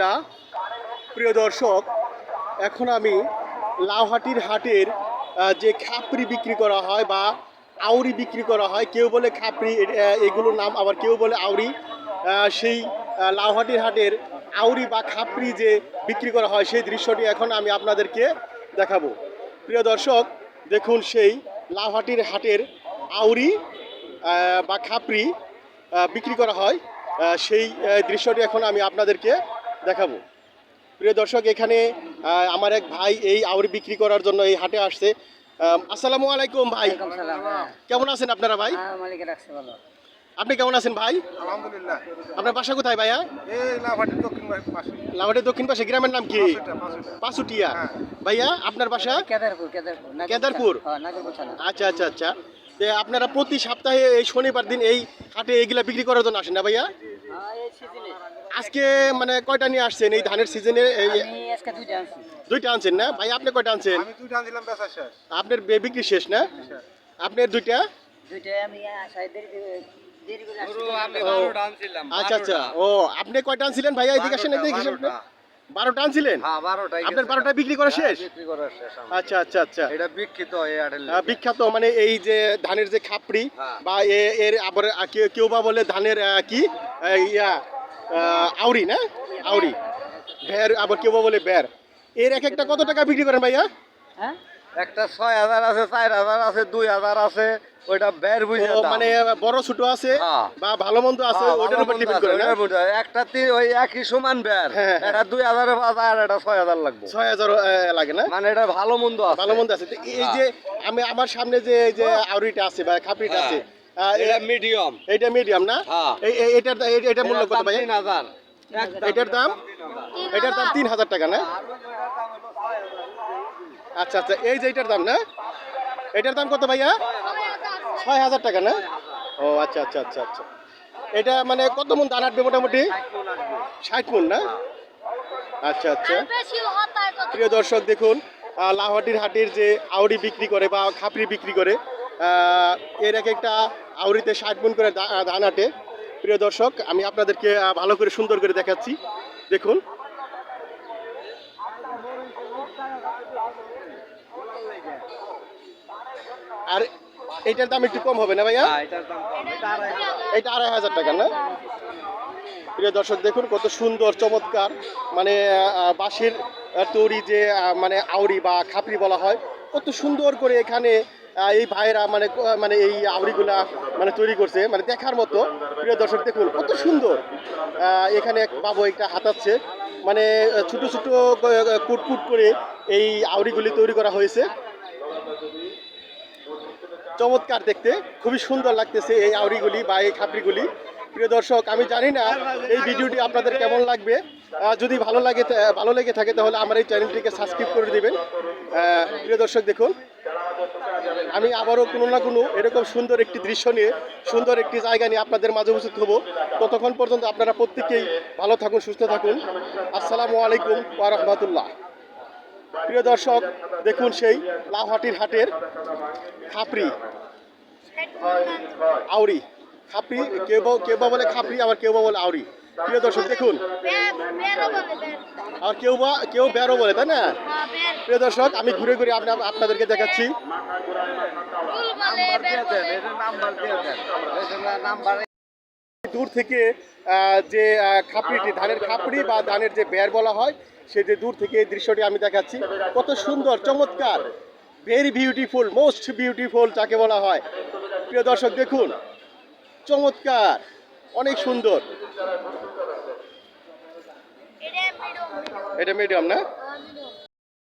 রহমতুল্লাহ প্রিয় দর্শক, এখন আমি লাউহাটির হাটের যে খাপড়ি বিক্রি করা হয় বা আউরি বিক্রি করা হয়, কেউ বলে খাপড়ি এগুলোর নাম আবার কেউ বলে আউরি সেই লাউহাটির হাটের আউরি বা খাপড়ি যে বিক্রি করা হয়, সেই দৃশ্যটি এখন আমি আপনাদেরকে দেখাবো। প্রিয় দর্শক, দেখুন সেই লাউহাটির হাটের আউরি বা খাপড়ি বিক্রি করা হয় সেই দৃশ্যটি এখন আমি আপনাদেরকে দেখাবো। প্রিয় দর্শক এখানে আমার এক ভাই এই আউরি বিক্রি করার জন্য এই হাটে আসছে। আসসালামু আলাইকুম ভাই। কেমন আছেন আপনারা ভাই? হ্যাঁ আপনি কেমন আছেন ভাই? আলহামদুলিল্লাহ। আপনার বাসা কোথায় ভাইয়া? এই দক্ষিণ পাশে। লাভাটের দক্ষিণ পাশে গ্রামের নাম কি? পাঁচুটিয়া হ্যাঁ। ভাইয়া আপনার বাসা? কেদারপুর। হ্যাঁ আচ্ছা আচ্ছা আচ্ছা। আপনারা প্রতি সপ্তাহে এই শনিবার দিন এই হাটে এইগুলা বিক্রি করার জন্য আসেন না ভাইয়া? হ্যাঁ আজকে মানে কয়টা নিয়ে আসছেন এই ধানের সিজনে এই দুইটা আনছেন না? ভাই আপনি কয়টা আনছেন? আপনার বে- বিক্রি শেষ না? আপনার দুইটা? আচ্ছা আচ্ছা। ও আপনি কয়টা আনছিলেন ভাইয়া? এদিকে আসেন এদিকে আসেন বারোটা। আনছিলেন? হ্যাঁ আপনার বারোটা বিক্রি করা শেষ। আচ্ছা আচ্ছা আচ্ছা। এটা আটেল আহ, বিখ্যাত মানে এই যে ধানের যে খাপড়ি হ্যাঁ। বা এর আবার কেউ- কেউ বা বলে ধানের কি? ইয়া আউরি না? আউরি ভের আবার কেউ বলে বের। এর এক একটা কত টাকা বিক্রি করেন ভাইয়া? হ্যাঁ? একটা ছয় হাজার আছে চার হাজার আছে দুই হাজার আছে ওইটা বের বুঝে মানে বড় ছোট আছে হ্যাঁ। বা ভালো মন্দ আছে ওইটার উপর ডিপেন্ড করে না? একটা তিন ওই একই সমান বের। হ্যাঁ। এটা দুই হাজারে বাজার আর এটা ছয় হাজার লাগবে। ছয় হাজার লাগে না? মানে এটা ভালো মন্দ আছে। ভালো মন্দ আছে। এই যে আমি আমার সামনে যে এই যে আউরিটা আছে বা খাপড়িটা আছে এটা মিডিয়াম এইটা মিডিয়াম না? হ্যাঁ। এই এটার এটার মূল্য কত ভাইয়া? তিন হাজার। এটার দাম? এটার দাম তিন হাজার টাকা না? আচ্ছা আচ্ছা এই যে এটার দাম না? এটার দাম কত ভাইয়া? ছয় হাজার টাকা না? ও আচ্ছা আচ্ছা আচ্ছা আচ্ছা। এটা মানে কত মন দান আটবে মোটামুটি? ষাট মন না? আচ্ছা আচ্ছা। প্রিয় দর্শক দেখুন আহ, লাহোয়াটির হাটের যে আউরি বিক্রি করে বা খাপড়ি বিক্রি করে এর এক একটা আউরিতে ষাট গুণ করে ধান আটে। প্রিয় দর্শক আমি আপনাদেরকে ভালো করে সুন্দর করে দেখাচ্ছি। দেখুন। আর এইটার দাম একটু কম হবে না ভাইয়া? এটা আড়াই হাজার। টাকা না? প্রিয় দর্শক দেখুন কত সুন্দর চমৎকার। মানে বাঁশের তৈরি যে মানে আউরি বা খাপড়ি বলা হয় কত সুন্দর করে এখানে এই ভাইয়েরা মানে মানে এই আউরিগুলা মানে তৈরি করছে মানে দেখার মতো। প্রিয় দর্শক, দেখুন কত সুন্দর। এখানে এক বাবু একটা হাতাচ্ছে মানে ছোট ছোট ক- কুট কুট করে এই আউরিগুলি তৈরি করা হয়েছে। চমৎকার দেখতে। খুবই সুন্দর লাগতেছে এই আউরিগুলি বা এই খাপড়িগুলি। প্রিয় দর্শক, আমি জানি না এই ভিডিওটি আপনাদের কেমন লাগবে। যদি ভালো লাগে ভালো লেগে থাকে তাহলে আমার এই চ্যানেলটিকে সাবস্ক্রাইব করে দিবেন। প্রিয় দর্শক দেখুন আমি আবারও কোনো না কোনো এরকম সুন্দর একটি দৃশ্য নিয়ে সুন্দর একটি জায়গা নিয়ে আপনাদের মাঝে উপস্থিত হব। ততক্ষণ পর্যন্ত আপনারা প্রত্যেকেই ভালো থাকুন সুস্থ থাকুন। আসসালামু আলাইকুম ওয়ারহমাতুল্লাহ। প্রিয় দর্শক দেখুন সেই লাউহাটির হাটের খাপড়ি। আউরি খাপড়ি কেউ কেউ বা বলে খাপড়ি আবার কেউ বা বলে আউরি প্রিয় দর্শক, দেখুন। আর কেউ বা, কেউ বেরো বলে, তাই না? প্রিয় দর্শক, আমি ঘুরে ঘুরে আপনা- আপনাদেরকে দেখাচ্ছি। দূর থেকে যে খাপড়িটি, ধানের খাপড়ি বা ধানের যে বের বলা হয়, সে যে দূর থেকে এই দৃশ্যটি আমি দেখাচ্ছি। কত সুন্দর, চমৎকার ভেরি বিউটিফুল মোস্ট বিউটিফুল যাকে বলা হয়। প্রিয় দর্শক, দেখুন। চমৎকার। অনেক সুন্দর। এটা মিডিয়াম না?